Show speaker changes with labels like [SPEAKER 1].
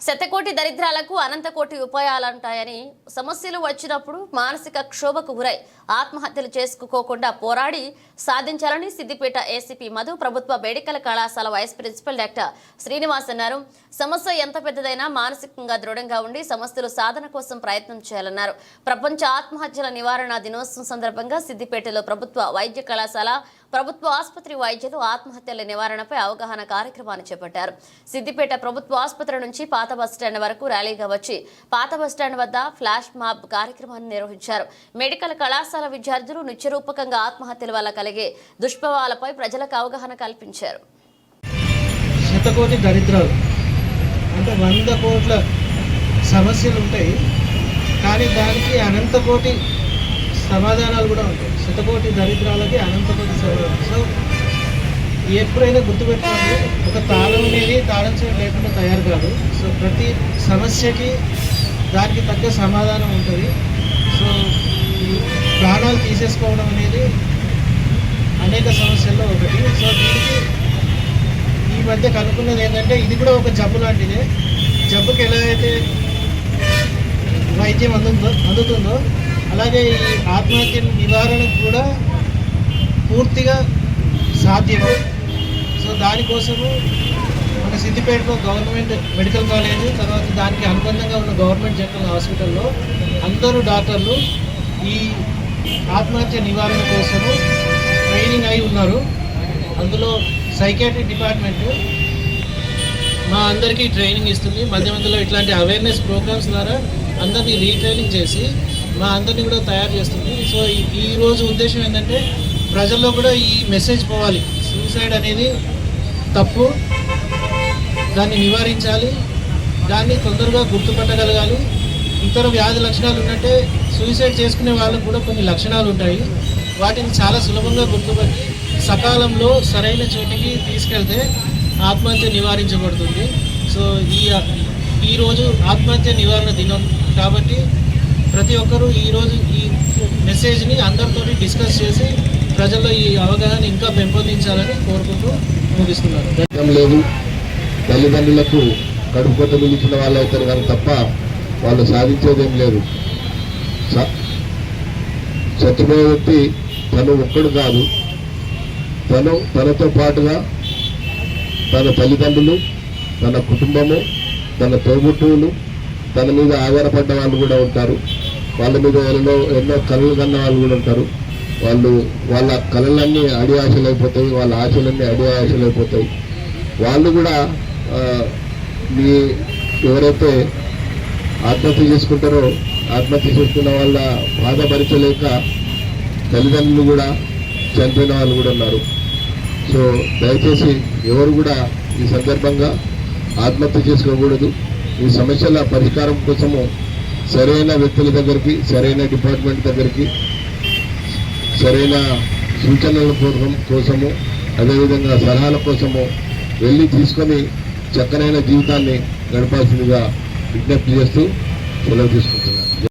[SPEAKER 1] శతకోటి దరిద్రాలకు అనంతకోటి ఉపాయాలుంటాయని సమస్యలు వచ్చినప్పుడు మానసిక క్షోభకు గురై ఆత్మహత్యలు చేసుకోకుండా పోరాడి సాధించాలని సిద్దిపేట ఏసీపీ మధు ప్రభుత్వ మెడికల్ కళాశాల వైస్ ప్రిన్సిపల్ డాక్టర్ శ్రీనివాస్ అన్నారు. సమస్య ఎంత పెద్దదైనా మానసికంగా దృఢంగా ఉండి సమస్యలు సాధన కోసం ప్రయత్నం చేయాలన్నారు. ప్రపంచ ఆత్మహత్యల నివారణ దినోత్సవం సందర్భంగా సిద్దిపేటలో ప్రభుత్వ వైద్య కళాశాల ప్రభుత్వ ఆసుపత్రి వైద్యులు ఆత్మహత్యల నివారణపై అవగాహన కార్యక్రమాన్ని చేపట్టారు. సిద్దిపేట ప్రభుత్వ ఆసుపత్రి నుంచి పాత బస్టాండ్ వరకు ర్యాలీగా వచ్చి పాత బస్టాండ్ వద్ద ఫ్లాష్ మాబ్ కార్యక్రమాన్ని నిర్వహించారు. మెడికల్ కళాశాల విద్యార్థులు నిత్యరూపకంగా ఆత్మహత్యల వల్ల కలిగే దుష్ప్రభావాలపై ప్రజలకు అవగాహన కల్పించారు.
[SPEAKER 2] శతకోటి దరిద్రాలు. అంటే వంద కోట్ల సమస్యలు ఉంటాయి. కానీ దానికి అనంత కోటి సమాధానాలు కూడా ఉంటాయి. శతకోటి దరిద్రాలకి అనంత కోటి ఎప్పుడైనా గుర్తుపెట్టుకోండి ఒక తాళం అనేది తాళం చేయడం లేకుండా తయారు కాదు. సో ప్రతి సమస్యకి దానికి తగ్గ సమాధానం ఉంటుంది. సో ప్రాణాలు తీసేసుకోవడం అనేది అనేక సమస్యల్లో ఒకటి. సో దీనికి ఈ మధ్య కనుక్కున్నది ఏంటంటే ఇది కూడా ఒక జబ్బు లాంటిదే. జబ్బుకి ఎలా అయితే వైద్యం అందుతుందో అందుతుందో అలాగే ఈ ఆత్మహత్య నివారణకు కూడా పూర్తిగా సాధ్యము. సో దానికోసము మన సిద్దిపేటలో గవర్నమెంట్ మెడికల్ కాలేజ్ తర్వాత దానికి అనుబంధంగా ఉన్న గవర్నమెంట్ జనరల్ హాస్పిటల్లో అందరూ డాక్టర్లు ఈ ఆత్మహత్య నివారణ కోసము ట్రైనింగ్ అయి ఉన్నారు. అందులో సైకాట్రిక్ డిపార్ట్మెంట్ మా అందరికీ ట్రైనింగ్ ఇస్తుంది. మధ్య మధ్యలో ఇట్లాంటి అవేర్నెస్ ప్రోగ్రామ్స్ ద్వారా అందరినీ రీట్రైనింగ్ చేసి మా అందరినీ కూడా తయారు చేస్తుంది. సో ఈ రోజు ఉద్దేశం ఏంటంటే ప్రజల్లో కూడా ఈ మెసేజ్ పోవాలి. సూసైడ్ అనేది తప్పు. దాన్ని నివారించాలి. దాన్ని తొందరగా గుర్తుపట్టగలగాలి. ఇతర వ్యాధి లక్షణాలు ఉన్నట్టే సూసైడ్ చేసుకునే వాళ్ళకు కూడా కొన్ని లక్షణాలు ఉంటాయి. వాటిని చాలా సులభంగా గుర్తుపట్టి సకాలంలో సరైన చోటికి తీసుకెళ్తే ఆత్మహత్య నివారించబడుతుంది. సో ఈ ఈరోజు ఆత్మహత్య నివారణ దినం కాబట్టి ప్రతి ఒక్కరూ ఈరోజు ఈ మెసేజ్ని అందరితో డిస్కస్ చేసి ప్రజల్లో ఈ అవగాహన ఇంకా పెంపొందించాలని కోరుకుంటూ ముగిస్తున్నారు
[SPEAKER 3] లేదు. తల్లిదండ్రులకు కడుపు కొత్త పిలిచిన వాళ్ళు అవుతారు కానీ తప్ప వాళ్ళు సాధించేదేం లేదు. స- చచ్చిపోయే వ్యక్తి తను ఒక్కడు కాదు. తను తనతో పాటుగా తన తల్లిదండ్రులు తన కుటుంబము తన తోబుట్టువులు తన మీద ఆధారపడ్డ వాళ్ళు కూడా ఉంటారు. వాళ్ళ మీద ఎన్నో ఎన్నో కళ్ళు కన్న వాళ్ళు కూడా ఉంటారు. వాళ్ళు వాళ్ళ కళలన్నీ అడి ఆశలు అయిపోతాయి వాళ్ళ ఆశలన్నీ అడి ఆశలైపోతాయి. అయిపోతాయి వాళ్ళు కూడా మీ ఎవరైతే ఆత్మహత్య చేసుకుంటారో ఆత్మహత్య చేసుకున్న వాళ్ళ బాధపరచలేక తల్లిదండ్రులు కూడా చనిపోయిన వాళ్ళు కూడా ఉన్నారు. సో దయచేసి ఎవరు కూడా ఈ సందర్భంగా ఆత్మహత్య చేసుకోకూడదు. ఈ సమస్యల పరిష్కారం కోసము సరైన వ్యక్తుల దగ్గరికి సరైన డిపార్ట్మెంట్ దగ్గరికి సరైన సూచనల కోసం కోసము అదేవిధంగా సలహాల కోసము వెళ్ళి తీసుకొని చక్కనైన జీవితాన్ని గడపాల్సిందిగా విజ్ఞప్తి చేస్తూ సెలవు తీసుకుంటున్నాను.